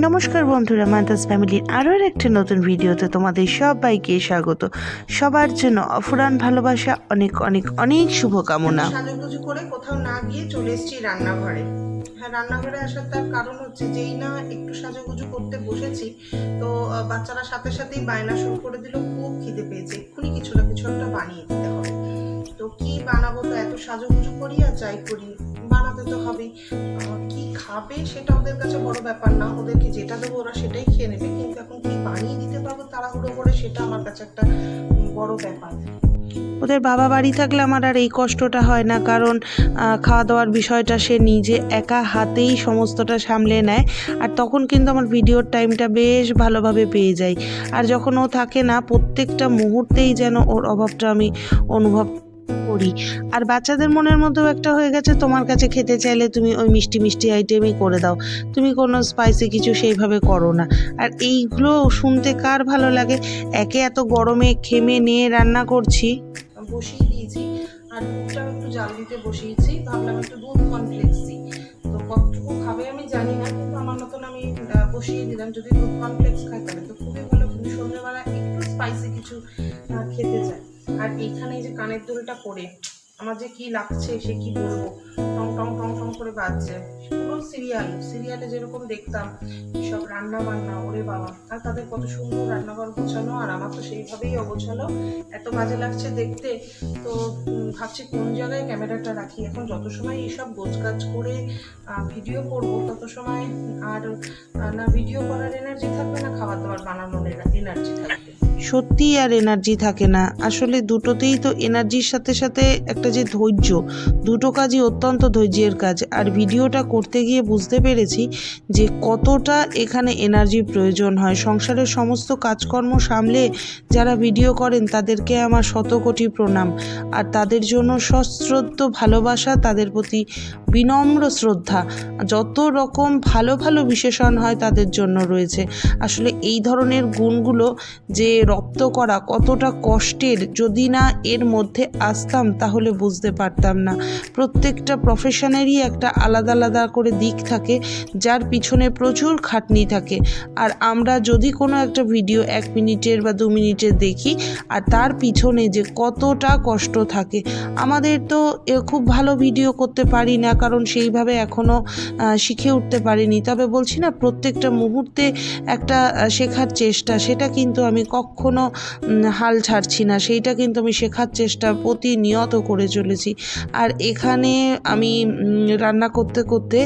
নমস্কার বন্ধুরা মান্তাস ফ্যামিলির আরও একটি নতুন ভিডিওতে তোমাদের সবাইকে স্বাগত। সবার জন্য অফুরান ভালোবাসা, অনেক অনেক অনেক শুভকামনা। সাজুগুজু করে কোথাও না গিয়ে চলে এসেছি রান্নাঘরে। হ্যাঁ রান্নাঘরে আসার তার কারণ হচ্ছে যেই না একটু সাজুগুজু করতে বসেছি, তো বাচ্চারা সাথে সাথেই বায়না শুরু করে দিল, খুব খিদে পেয়েছে। এক্ষুনি কিছু না কিছু একটা বানিয়ে দিতে হবে। তো কি বানাবো তো এত সাজুগুজু করি আর যাই করি। বানাতে তো আহ, কি খাবে সেটা ওদের কাছে বড় ব্যাপার না। ওদেরকে যেটা দেবো ওরা সেটাই খেয়ে নেবে। কিন্তু এখন কি বানিয়ে দিতে পারব তাড়াহুড়ো করে সেটা আমার কাছে একটা বড় ব্যাপার। ওদের বাবা বাড়ি থাকলে আমার আর এই কষ্টটা হয় না। কারণ খাওয়া দাওয়ার বিষয়টা সে নিজে একা হাতেই সমস্তটা সামলে নেয়। আর তখন কিন্তু আমার ভিডিওর টাইমটা বেশ ভালোভাবে পেয়ে যাই আর যখন ও থাকে না প্রত্যেকটা মুহূর্তেই যেন ওর অভাবটা আমি অনুভব করি। আর বাচ্চাদের মনের মধ্যেও একটা হয়ে গেছে, তোমার কাছে খেতে চাইলে তুমি ওই মিষ্টি মিষ্টি আইটেমই করে দাও। তুমি কোনো স্পাইসি কিছু সেইভাবে করো না। আর এইগুলো শুনতে কার ভালো লাগে? একে এত গরমে খেমে নিয়ে রান্না করছি। বসিয়ে দিয়েছি। আর একটু জাল দিতে বসিয়েছি। ভাবলাম একটু দুধ কর্নফ্লেক্স দিই তো কতটুকু খাবে আমি জানি না, কিন্তু আমার মতন আমি বসিয়ে দিলাম। যদি দুধ কর্নফ্লেক্স খাই, তাহলে তো খুবই ভালো। কিন্তু সন্ধ্যেবেলা একটু স্পাইসি কিছু খেতে চাই। আর এইখানে এই যে কানের দুলটা পরে, আমার যে কি লাগছে সে কি বলব? টং টং টং টং করে বাজছে। পুরো সিরিয়াল, সিরিয়ালে যেরকম দেখতাম, সব রান্না বান্না ওরে বাবা। আর তাদের কত সুন্দর রান্নাঘর গোছানো, আর আমার তো সেইভাবেই অগোছালো। এত বাজে লাগছে দেখতে। তো ভাবছি কোন জায়গায় ক্যামেরাটা রাখি? এখন যত সময় এইসব গোছগাছ করে ভিডিও করব, তত সময় আর, না ভিডিও করার এনার্জি থাকবে না, খাবার দাবার বানানোর এনার্জি থাকবে। সত্যি আর এনার্জি থাকে না। আসলে দুটোতেই তো এনার্জির সাথে সাথে একটা যে ধৈর্য, দুটো কাজই অত্যন্ত ধৈর্যের কাজ। আর ভিডিওটা করতে গিয়ে বুঝতে পেরেছি যে কতটা এখানে এনার্জির প্রয়োজন হয়। সংসারের সমস্ত কাজকর্ম সামলে যারা ভিডিও করেন, তাদেরকে আমার শত কোটি প্রণাম। আর তাদের জন্য সশ্রদ্ধ ভালোবাসা, তাদের প্রতি বিনম্র শ্রদ্ধা। যত রকম ভালো ভালো বিশেষণ হয়, তাদের জন্য রয়েছে। আসলে এই ধরনের গুণগুলো যে রপ্ত করা কতটা কষ্টের যদি না এর মধ্যে আসতাম তাহলে বুঝতে পারতাম না। প্রত্যেকটা প্রফেশনেরই একটা আলাদা আলাদা করে দিক থাকে, যার পিছনে প্রচুর খাটনি থাকে। আর আমরা যদি কোনো একটা ভিডিও এক মিনিটের বা দু মিনিটের দেখি, আর তার পিছনে যে কতটা কষ্ট থাকে, আমাদের তো খুব ভালো ভিডিও করতে পারি না, কারণ সেইভাবে এখনও শিখে উঠতে পারিনি। তবে বলছি না, প্রত্যেকটা মুহূর্তে একটা শেখার চেষ্টা, সেটা কিন্তু আমি কখনো হাল ছাড়ছি না। সেইটা কিন্তু আমি শেখার চেষ্টা প্রতিনিয়ত করে চলেছি। আর এখানে আমি রান্না করতে করতে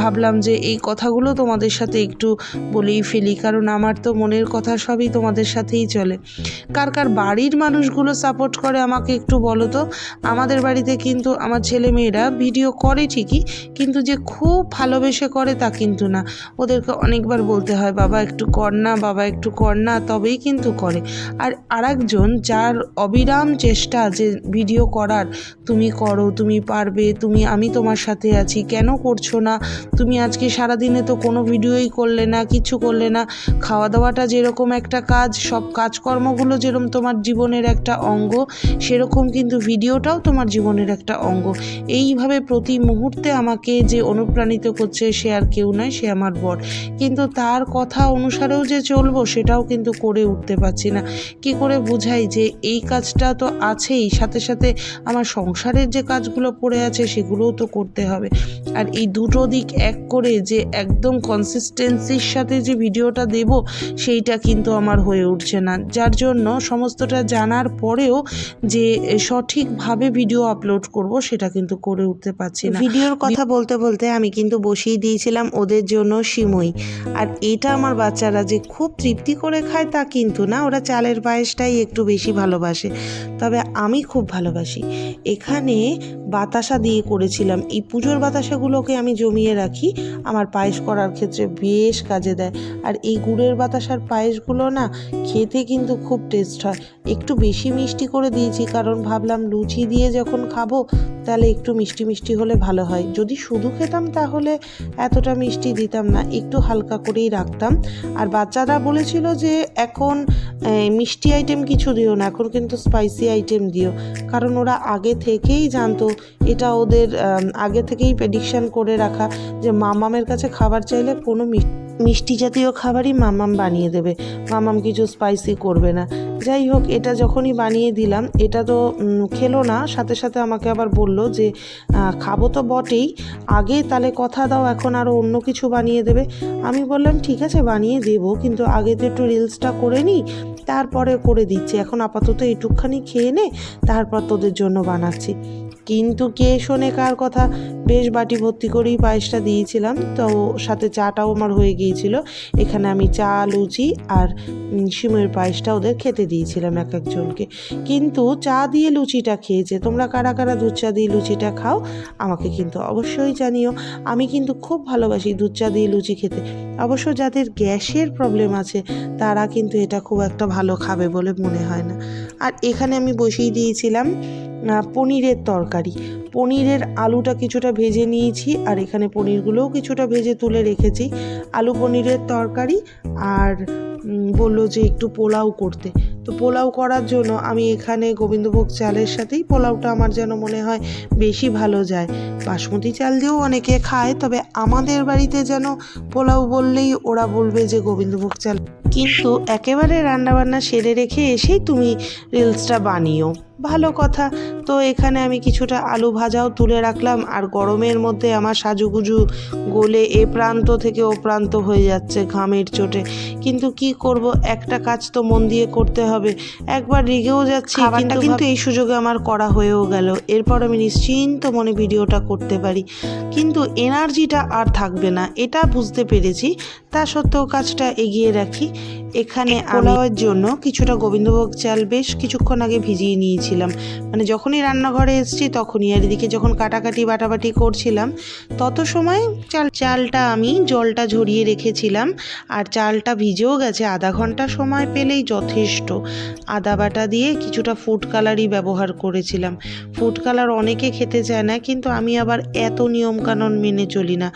ভাবলাম যে এই কথাগুলো তোমাদের সাথে একটু বলেই ফেলি। কারণ আমার তো মনের কথা সবই তোমাদের সাথেই চলে। কার কার বাড়ির মানুষগুলো সাপোর্ট করে আমাকে একটু বলো তো? আমাদের বাড়িতে কিন্তু আমার ছেলে মেয়েরা ভিডিও করে ঠিকই, কিন্তু যে খুব ভালোবেসে করে তা কিন্তু না। ওদেরকে অনেকবার বলতে হয়, বাবা একটু কর না, বাবা একটু কর না। তবেই কিন্তু করে। আর আরেকজন যার অবিরাম চেষ্টা যে ভিডিও করার, তুমি করো, তুমি পারবে, তুমি, আমি তোমার সাথে আছি, কেন করছ না? তুমি আজকে সারাদিনে তো কোনো ভিডিওই করলে না, কিছু করলে না। খাওয়া দাওয়াটা যেরকম একটা কাজ, সব কাজকর্মগুলো যেরকম তোমার জীবনের একটা অঙ্গ, সেরকম কিন্তু ভিডিওটাও তোমার জীবনের একটা অঙ্গ। এইভাবে প্রতি মুহূর্তে আমাকে যে অনুপ্রাণিত করছে, সে আর কেউ নয়, সে আমার বর। কিন্তু তার কথা অনুসারেও যে চলবো, সেটাও কিন্তু করে উঠতে পারছি না। কি করে বুঝাই যে এই কাজটা তো আছেই, সাথে সাথে আমার সংসারের যে কাজগুলো পড়ে আছে সেগুলোও তো করতে হবে। আর এই দুটো দিক এক করে যে একদম কনসিস্টেন্সির সাথে যে ভিডিওটা দেব, সেইটা কিন্তু আমার হয়ে উঠছে না। যার জন্য সমস্তটা জানার পরেও যে সঠিকভাবে ভিডিও আপলোড করব, সেটা কিন্তু করে উঠতে পারছি না। ভিডিওর কথা বলতে বলতে আমি কিন্তু বসিয়ে দিয়েছিলাম ওদের জন্য সিমুই। আর এটা আমার বাচ্চারা যে খুব তৃপ্তি করে খায় তা কিন্তু না, ওরা চালের পায়েসটাই একটু বেশি ভালোবাসে। তবে আমি খুব ভালোবাসি। এখানে বাতাসা দিয়ে করেছিলাম। এই পুজোর বাতাসাগুলোকে আমি জমিয়ে রাখি। আমার পায়েস করার ক্ষেত্রে বেশ কাজে দেয়। আর এই গুড়ের বাতাসার পায়েসগুলো না, খেতে কিন্তু খুব টেস্ট হয়। একটু বেশি মিষ্টি করে দিয়েছি কারণ ভাবলাম লুচি দিয়ে যখন খাব, তাহলে একটু মিষ্টি মিষ্টি হলে ভালো হয়। যদি শুধু খেতাম তাহলে এতটা মিষ্টি দিতাম না, একটু হালকা করেই রাখতাম। আর বাচ্চারা বলেছিল যে এখন মিষ্টি আইটেম কিছু দিও না, এখন কিন্তু স্পাইসি আইটেম দিও। কারণ ওরা আগে থেকেই জানতো, এটা ওদের আগে থেকেই প্রেডিকশান করে রাখা যে মামামের কাছে খাবার চাইলে কোনো মিষ্টি জাতীয় খাবারই মামাম বানিয়ে দেবে। মামাম কিছু স্পাইসি করবে না। যাই হোক, এটা যখনই বানিয়ে দিলাম, এটা তো খেলো না। সাথে সাথে আমাকে আবার বলল যে খাব তো বটেই। আগে তাহলে কথা দাও, এখন আরও অন্য কিছু বানিয়ে দেবে। আমি বললাম, ঠিক আছে, বানিয়ে দেবো। কিন্তু আগে তো একটু রিলসটা করে নিই তারপরে করে দিচ্ছি। এখন আপাতত এইটুকখানি খেয়ে নে, তারপর তোদের জন্য বানাচ্ছি। কিন্তু কে শোনে কার কথা? বেশ বাটি ভর্তি করেই পায়েসটা দিয়েছিলাম। তো সাথে চাটাও আমার হয়ে গিয়েছিল। এখানে আমি চা, লুচি আর সিমের পায়েসটা ওদের খেতে দিয়েছিলাম এক একজনকে। কিন্তু চা দিয়ে লুচিটা খেয়েছে। তোমরা কারা কারা দুধ চা দিয়ে লুচিটা খাও, আমাকে কিন্তু অবশ্যই জানিও। আমি কিন্তু খুব ভালোবাসি দুধ চা দিয়ে লুচি খেতে। অবশ্য যাদের গ্যাসের প্রবলেম আছে, তারা কিন্তু এটা খুব একটা ভালো খাবে বলে মনে হয় না। আর এখানে আমি বসিয়ে দিয়েছিলাম পনিরের তরকারি। পনিরের আলুটা কিছুটা ভেজে নিয়েছি, আর এখানে পনিরগুলোও কিছুটা ভেজে তুলে রেখেছি। আলু পনিরের তরকারি, আর বলল যে একটু পোলাও করতে। তো পোলাও করার জন্য আমি এখানে গোবিন্দভোগ চালের সাথেই পোলাওটা আমার যেন মনে হয় বেশি ভালো যায়। বাসমতি চাল দিয়েও অনেকে খায়, তবে আমাদের বাড়িতে যেন পোলাও বললেই ওরা বলবে যে গোবিন্দভোগ চাল। কিন্তু একেবারে রান্নাবান্না সেরে রেখে এসেই তুমি রিলসটা বানিও। ভালো কথা। তো এখানে আমি কিছুটা আলু ভাজাও তুলে রাখলাম আর গরমের মধ্যে আমার সাজুগুজু গলে এ প্রান্ত থেকে ও প্রান্ত হয়ে যাচ্ছে ঘামের চোটে। কিন্তু কি করব? একটা কাজ তো মন দিয়ে করতে হবে। একবার রেগেও যাচ্ছি খাবারটা কিন্তু এই সুযোগে আমার করা হয়েও গেল। এরপর আমি নিশ্চিন্ত মনে ভিডিওটা করতে পারি। কিন্তু এনার্জিটা আর থাকবে না এটা বুঝতে পেরেছি। তা সত্ত্বেও কাজটা এগিয়ে রাখি। এখানে পোলাওয়ের জন্য কিছুটা গোবিন্দভোগ চাল বেশ কিছুক্ষণ আগে ভিজিয়ে নিয়েছিলাম। মানে যখনই রান্নাঘরে এসেছি তখনই আর এদিকে যখন কাটাকাটি বাটাবাটি করছিলাম তত সময় চাল চালটা আমি জলটা ঝরিয়ে রেখেছিলাম আর চালটা ভিজেও গেছে। আধা ঘণ্টা সময় পেলেই যথেষ্ট। আদা বাটা দিয়ে কিছুটা ফুড কালারই ব্যবহার করেছিলাম। ফুড কালার অনেকে খেতে চায় না কিন্তু আমি আবার এত নিয়মকানুন মেনে চলি না।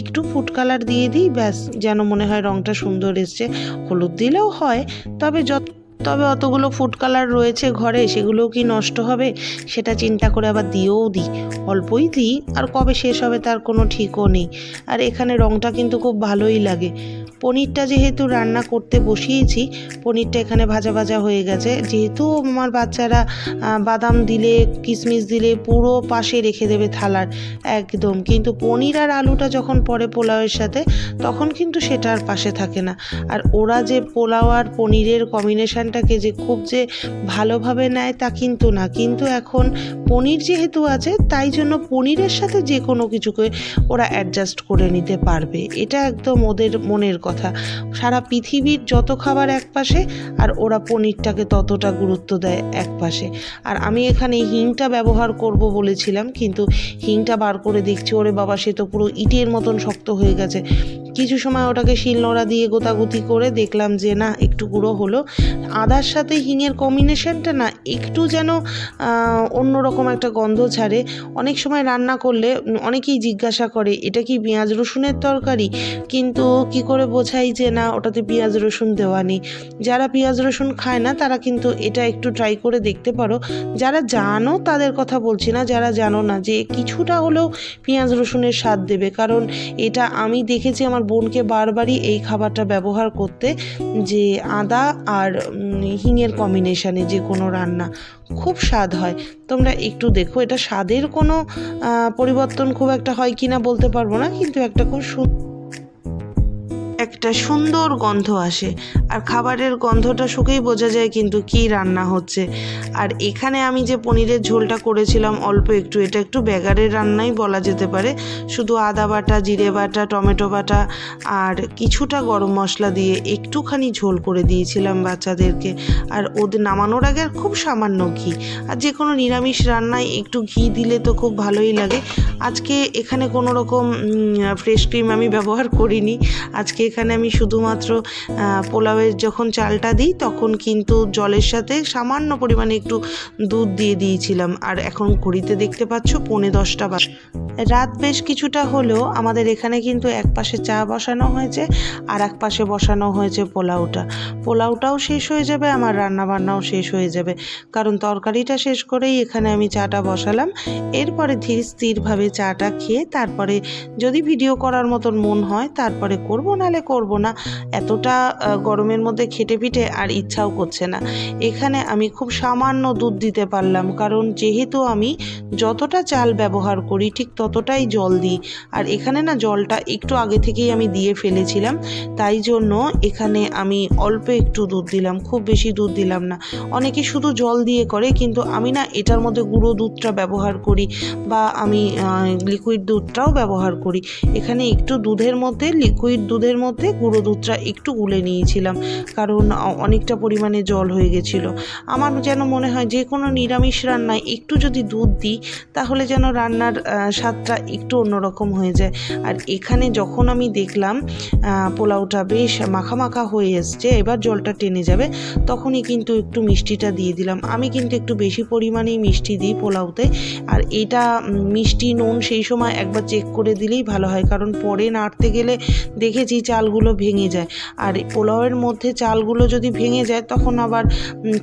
একটু ফুড কালার দিয়ে দিই ব্যাস যেন মনে হয় রঙটা সুন্দর এসছে হলুদ দিলেও হয় তবে যত তবে অতগুলো ফুড কালার রয়েছে ঘরে, সেগুলোও কি নষ্ট হবে? সেটা চিন্তা করে আবার দিয়েও দিই অল্পই দিই, আর কবে শেষ হবে তার কোনো ঠিকও নেই। আর এখানে রঙটা কিন্তু খুব ভালোই লাগে। পনিরটা যেহেতু রান্না করতে বসিয়েছি, পনিরটা এখানে ভাজা ভাজা হয়ে গেছে। যেহেতু আমার বাচ্চারা বাদাম দিলে কিশমিশ দিলে পুরো পাশে রেখে দেবে থালার। একদম, কিন্তু পনির আর আলুটা যখন পরে পোলাওয়ের সাথে, তখন কিন্তু সেটা আর পাশে থাকে না। আর ওরা যে পোলাও আর পনিরের কম্বিনেশনটাকে যে খুব যে ভালোভাবে নেয় তা কিন্তু না। কিন্তু এখন পনির যেহেতু আছে, তাই জন্য পনিরের সাথে যে কোনো কিছুকে ওরা অ্যাডজাস্ট করে নিতে পারবে। এটা একদম ওদের মনের কথা। সারা পৃথিবীর যত খাবার এক পাশে, আর ওরা পনিরটাকে ততটা গুরুত্ব দেয় এক পাশে। আর আমি এখানে হিংটা ব্যবহার করব বলেছিলাম, কিন্তু হিংটা বার করে দেখছি, ওরে বাবা, সে তো পুরো ইটের মতন শক্ত হয়ে গেছে। কিছু সময় ওটাকে শিলনোড়া দিয়ে গোতাগুতি করে দেখলাম যে না, একটু গুঁড়ো হলো। আদার সাথে হিঙের কম্বিনেশনটা না একটু যেন অন্যরকম একটা গন্ধ ছাড়ে। অনেক সময় রান্না করলে অনেকেই জিজ্ঞাসা করে, এটা কি পেঁয়াজ রসুনের তরকারি? কিন্তু কি করে বোঝাই যে না, ওটাতে পেঁয়াজ রসুন দেওয়া নেই। যারা পেঁয়াজ রসুন খায় না, তারা কিন্তু এটা একটু ট্রাই করে দেখতে পারো। যারা জানো, তাদের কথা বলছি না, যারা জানো না যে কিছুটা হলেও পেঁয়াজ রসুনের স্বাদ দেবে। কারণ এটা আমি দেখেছি আমার বোনকে বারবারই এই খাবারটা ব্যবহার করতে যে আদা আর হিঙের কম্বিনেশানে যে কোনো রান্না খুব স্বাদ হয়। তোমরা একটু দেখো, এটা স্বাদের কোনো পরিবর্তন খুব একটা হয় কিনা বলতে পারব না, কিন্তু একটা খুব সুন্দর একটা সুন্দর গন্ধ আসে। আর খাবারের গন্ধটা শুকেই বোঝা যায় কিন্তু কি রান্না হচ্ছে। আর এখানে আমি যে পনিরের ঝোলটা করেছিলাম, অল্প একটু, এটা একটু ব্যাগারের রান্নাই বলা যেতে পারে। শুধু আদা বাটা, জিরে বাটা, টমেটো বাটা আর কিছুটা গরম মশলা দিয়ে একটুখানি ঝোল করে দিয়েছিলাম বাচ্চাদেরকে। আর ওদের নামানোর আগে আর খুব সামান্য ঘি। আর যে কোনো নিরামিষ রান্নায় একটু ঘি দিলে তো খুব ভালোই লাগে। আজকে এখানে কোনো রকম ফ্রেশ ক্রিম আমি ব্যবহার করিনি। আজকে এখানে আমি শুধুমাত্র পোলাওয়ের যখন চালটা দিই তখন কিন্তু জলের সাথে সামান্য পরিমাণে একটু দুধ দিয়ে দিয়েছিলাম। আর এখন ঘড়িতে দেখতে পাচ্ছ পৌনে দশটা বাজ। রাত বেশ কিছুটা হলেও আমাদের এখানে কিন্তু এক পাশে চা বসানো হয়েছে আর এক পাশে বসানো হয়েছে পোলাওটা। পোলাওটাও শেষ হয়ে যাবে, আমার রান্নাবান্নাও শেষ হয়ে যাবে। কারণ তরকারিটা শেষ করেই এখানে আমি চাটা বসালাম। এরপরে ধীর স্থিরভাবে চাটা খেয়ে তারপরে যদি ভিডিও করার মতন মন হয় তারপরে করব নাহলে করব না। এতটা গরমের মধ্যে খেটে পিঠে আর ইচ্ছাও করছে না। এখানে আমি খুব সামান্য দুধ দিতে পারলাম, কারণ যেহেতু আমি যতটা চাল ব্যবহার করি ঠিক ততটাই জল দিই। আর এখানে না জলটা একটু আগে থেকেই আমি দিয়ে ফেলেছিলাম, তাই জন্য এখানে আমি অল্প একটু দুধ দিলাম, খুব বেশি দুধ দিলাম না। অনেকে শুধু জল দিয়ে করে, কিন্তু আমি না এটার মধ্যে গুঁড়ো দুধটা ব্যবহার করি বা আমি লিকুইড দুধটাও ব্যবহার করি। এখানে একটু দুধের মধ্যে লিকুইড দুধের মধ্যে গুঁড়ো দুধটা একটু গুলে নিয়েছিলাম, কারণ অনেকটা পরিমাণে জল হয়ে গেছিল। আমার যেন মনে হয় যে কোনো নিরামিষ রান্নায় একটু যদি দুধ দিই, তাহলে যেন রান্নার স্বাদটা একটু অন্যরকম হয়ে যায়। আর এখানে যখন আমি দেখলাম পোলাওটা বেশ মাখা মাখা হয়ে এসছে, এবার জলটা টেনে যাবে, তখনই কিন্তু একটু মিষ্টিটা দিয়ে দিলাম। আমি কিন্তু একটু বেশি পরিমাণেই মিষ্টি দিই পোলাওতে, আর এটা মিষ্টি নুন সেই সময় একবার চেক করে দিলেই ভালো হয়, কারণ পরে নাড়তে গেলে দেখেছি চালগুলো ভেঙে যায়। আর পোলাওয়ের মধ্যে চালগুলো যদি ভেঙে যায়, তখন আবার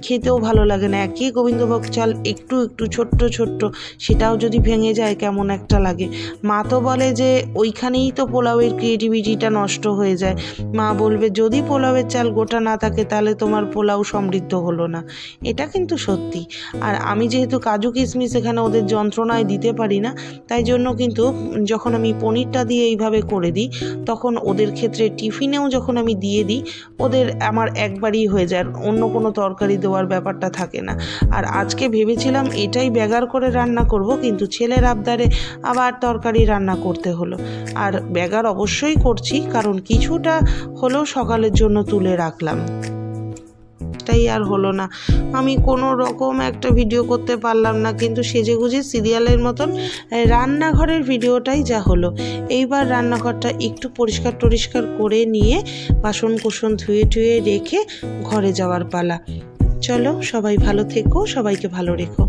খেতেও ভালো লাগে না। একই গোবিন্দভোগ চাল একটু একটু ছোট্ট ছোট্ট, সেটাও যদি ভেঙে যায়, কেমন একটা লাগে। মা তো বলে যে, ওইখানেই তো পোলাওয়ের ক্রিয়েটিভিটিটা নষ্ট হয়ে যায়। মা বলবে, যদি পোলাওয়ের চাল গোটা না থাকে, তাহলে তোমার পোলাও সমৃদ্ধ হলো না। এটা কিন্তু সত্যি। আর আমি যেহেতু কাজু কিশমিশ এখানে ওদের যন্ত্রণায় দিতে পারি না, তাই জন্য কিন্তু যখন আমি পনিরটা দিয়ে এইভাবে করে দিই, তখন ওদের ক্ষেত্রে টিফিনেও যখন আমি দিয়ে দিই, ওদের আমার একবারই হয়ে যায়, অন্য কোনো তরকারি দেওয়ার ব্যাপারটা থাকে না। আর আজকে ভেবেছিলাম এটাই ব্যাগার করে রান্না করব, কিন্তু ছেলের আবদারে আবার তরকারি রান্না করতে হলো। আর ব্যাগার অবশ্যই করছি, কারণ কিছুটা হলেও সকালের জন্য তুলে রাখলাম। তাই আর হলো না। আমি কোনো রকম একটা ভিডিও করতে পারলাম না, কিন্তু সেজেগুজে সিরিয়ালের মতন রান্নাঘরের ভিডিওটাই যা হলো। এইবার রান্নাঘরটা একটু পরিষ্কার টরিষ্কার করে নিয়ে বাসন কুসন ধুয়ে টুয়ে রেখে ঘরে যাওয়ার পালা। চলো সবাই ভালো থেকো, সবাইকে ভালো রেখো।